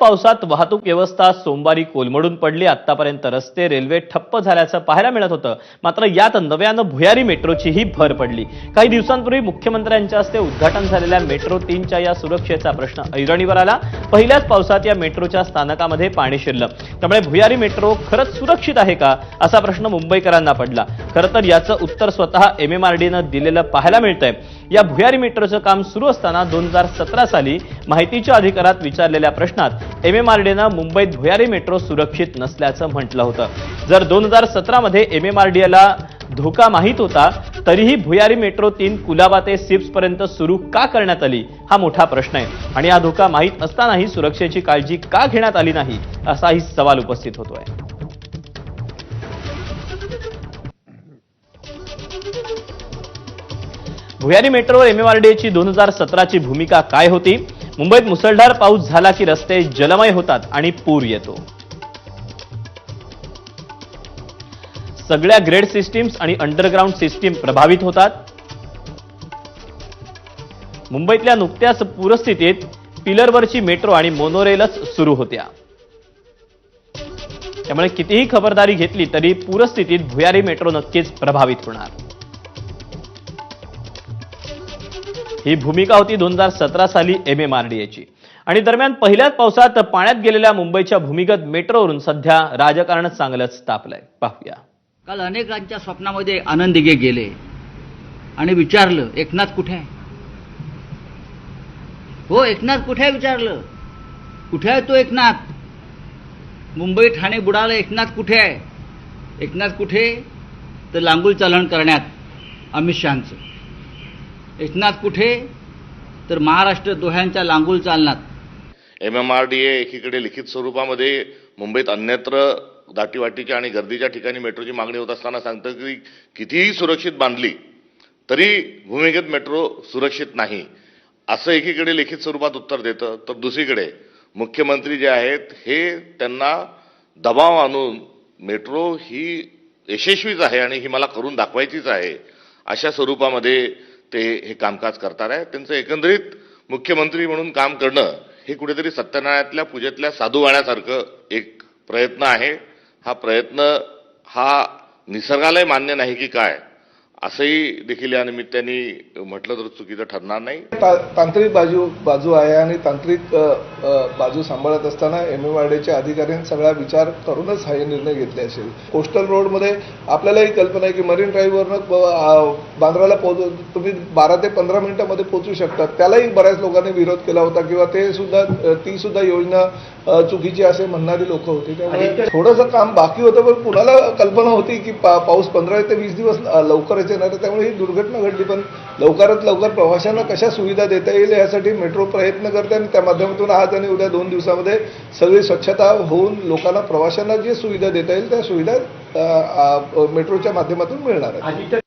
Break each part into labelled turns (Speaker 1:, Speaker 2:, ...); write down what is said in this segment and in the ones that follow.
Speaker 1: पावसात वाहतूक व्यवस्था सोमवारी कोलमडून पडली. आतापर्यंत रस्ते रेल्वे ठप्प झाल्याचं पाहायला मिळत होतं. मात्र यात नव्यानं भुयारी मेट्रोचीही भर पडली. काही दिवसांपूर्वी मुख्यमंत्र्यांच्या हस्ते उद्घाटन झालेल्या मेट्रो तीनच्या या सुरक्षेचा प्रश्न ऐरणीवर आला. पहिल्याच पावसात या मेट्रोच्या स्थानकामध्ये पाणी शिरलं. त्यामुळे भुयारी मेट्रो खरंच सुरक्षित आहे का? असा प्रश्न मुंबईकरांना पडला. खरं तर याचं उत्तर स्वतः एम एम आर डीनं दिलेलं पाहायला मिळतंय. या भुयारी मेट्रोचं काम सुरू असताना दोन हजार सतरा साली माहितीच्या अधिकारात विचारलेल्या प्रश्नात एम एम आर डीनं मुंबईत भुयारी मेट्रो सुरक्षित नसल्याचं म्हटलं होतं. जर दोन हजार सतरामध्ये एम एम आर डीला धोका माहीत होता तरीही भुयारी मेट्रो तीन कुलाबा ते सिप्सपर्यंत सुरू का करण्यात आली हा मोठा प्रश्न आहे. आणि हा धोका माहीत असतानाही सुरक्षेची काळजी का घेण्यात आली नाही असाही सवाल उपस्थित होतोय. भुयारी मेट्रोवर एमएमआरडीएची दोन हजार सतराची भूमिका काय होती? मुंबईत मुसळधार पाऊस झाला की रस्ते जलमय होतात आणि पूर येतो. सगळ्या ग्रेड सिस्टीम्स आणि अंडरग्राऊंड सिस्टीम प्रभावित होतात. मुंबईतल्या नुकत्याच पूरस्थितीत पिलरवरची मेट्रो आणि मोनोरेलच सुरू होत्या. त्यामुळे कितीही खबरदारी घेतली तरी पूरस्थितीत भुयारी मेट्रो नक्कीच प्रभावित होणार. ही भूमिका होती दोन हजार सतरा साली एम एम आर डी एची आणि दरम्यान पहिल्याच पावसात पाण्यात गेलेल्या मुंबईच्या भूमिगत मेट्रोवरून सध्या राजकारण चांगलंच तापलंय. पाहूया.
Speaker 2: काल अनेकांच्या स्वप्नामध्ये आनंद दिघे गेले आणि विचारलं एकनाथ कुठे आहे? हो एकनाथ कुठे आहे? विचारलं. कुठे आहे तो एकनाथ? मुंबई ठाणे बुडाला एकनाथ कुठे आहे? एकनाथ कुठे? तर लांगूल चालन करण्यात. अमित शहाचं. एकनाथ कुठे? तर महाराष्ट्र दोह्यांच्या लांगुल चालनात.
Speaker 3: M M R D A एकीकडे लिखित स्वरूपामध्ये मुंबईत अन्यत्र दाटीवाटीच्या आणि गर्दीच्या ठिकाणी मेट्रोची मागणी होत असताना सांगतं की कितीही सुरक्षित बांधली तरी भूमिगत मेट्रो सुरक्षित नाही. असं एकीकडे लिखित स्वरूपात उत्तर देतं तर दुसरीकडे मुख्यमंत्री जे आहेत हे त्यांना दबाव आणून मेट्रो ही यशस्वीच आहे आणि ही मला करून दाखवायचीच आहे अशा स्वरूपामध्ये ते हे कामकाज करतात आहे. त्यांचं एकंदरीत मुख्यमंत्री म्हणून काम करणं हे कुठेतरी सत्यनारायणातल्या पूजेतल्या साधू वाण्यासारखं एक प्रयत्न आहे. हा प्रयत्न हा निसर्गालाही मान्य नाही की काय असंही देखील या निमित्ताने म्हटलं तर चुकीचं ठरणार नाही.
Speaker 4: तांत्रिक बाजू बाजू आहे आणि तांत्रिक बाजू सांभाळत असताना एम एम आर डीच्या अधिकाऱ्यांनी सगळा विचार करूनच हा निर्णय घेतले असेल. कोस्टल रोडमध्ये आपल्यालाही कल्पना आहे की मरीन ड्राईव्हवरनं बांद्राला पोहोच तुम्ही बारा ते पंधरा मिनिटांमध्ये पोहोचू शकतात. त्यालाही बऱ्याच लोकांनी विरोध केला होता किंवा ते सुद्धा ती सुद्धा योजना चुकीची असे म्हणणारी लोक होती. त्यामुळे थोडंसं काम बाकी होतं पण कुणाला कल्पना होती की पाऊस पंधरा ते वीस दिवस अ, लवकरच येणार आहे. त्यामुळे ही दुर्घटना घडली पण लवकरात लवकर प्रवाशांना कशा सुविधा देता येईल यासाठी मेट्रो प्रयत्न करते आणि त्या माध्यमातून आज आणि उद्या दोन दिवसामध्ये सगळी स्वच्छता होऊन लोकांना प्रवाशांना जी सुविधा देता येईल त्या सुविधा मेट्रोच्या माध्यमातून मिळणार आहे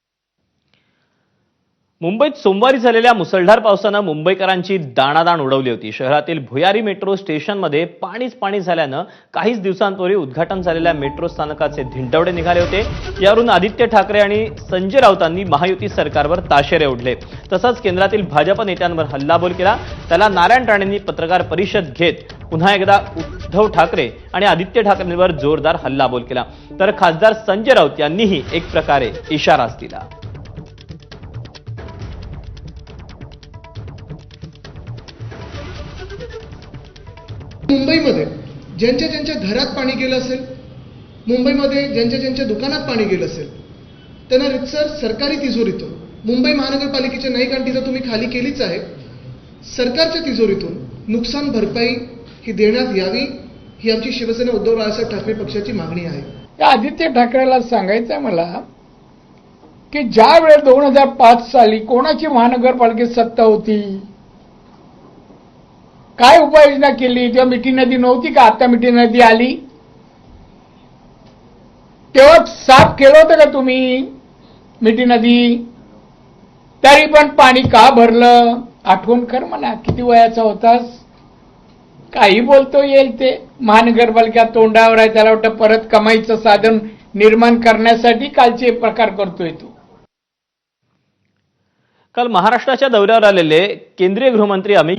Speaker 1: मुंबईत सोमवारी झालेल्या मुसळधार पावसानं मुंबईकरांची दाणादाण उडवली होती. शहरातील भुयारी मेट्रो स्टेशनमध्ये पाणीच पाणी झाल्यानं काहीच दिवसांपूर्वी उद्घाटन झालेल्या मेट्रो स्थानकाचे धिंडवडे निघाले होते. यावरून आदित्य ठाकरे आणि संजय राऊतांनी महायुती सरकारवर ताशेरे ओढले. तसंच केंद्रातील भाजप नेत्यांवर हल्लाबोल केला. त्याला नारायण राणेंनी पत्रकार परिषद घेत पुन्हा एकदा उद्धव ठाकरे आणि आदित्य ठाकरेंवर जोरदार हल्लाबोल केला. तर खासदार संजय राऊत यांनीही एक प्रकारे इशाराच दिला.
Speaker 5: मुंबईमध्ये ज्यांच्या ज्यांच्या घरात पाणी गेलं असेल मुंबईमध्ये ज्यांच्या ज्यांच्या दुकानात पाणी गेलं असेल त्यांना रितसर सरकारी तिजोरीतून मुंबई महानगरपालिकेच्या नाही कांटी जर तुम्ही खाली केलीच आहे सरकारच्या तिजोरीतून नुकसान भरपाई ही देण्यात यावी ही आमची शिवसेना उद्धव बाळासाहेब ठाकरे पक्षाची मागणी आहे.
Speaker 6: या आदित्य ठाकरेला सांगायचं मला की ज्या वेळेस दोन हजार पाच साली कोणाची महानगरपालिकेत सत्ता होती? काय उपाययोजना केली? जेव्हा मिठी नदी नव्हती का? आता मिठी नदी आली. तेव्हा साफ केलं होतं का तुम्ही? मिठी नदी. तरी पण पाणी का भरलं? आठवण कर म्हणा किती वयाचा होतास? काही बोलतो येईल ते. महानगरपालिका तोंडावर आहे त्याला वाटतं परत कमाईचं साधन निर्माण करण्यासाठी कालचे प्रकार करतोय तो.
Speaker 1: काल महाराष्ट्राच्या दौऱ्यावर आलेले केंद्रीय गृहमंत्री अमित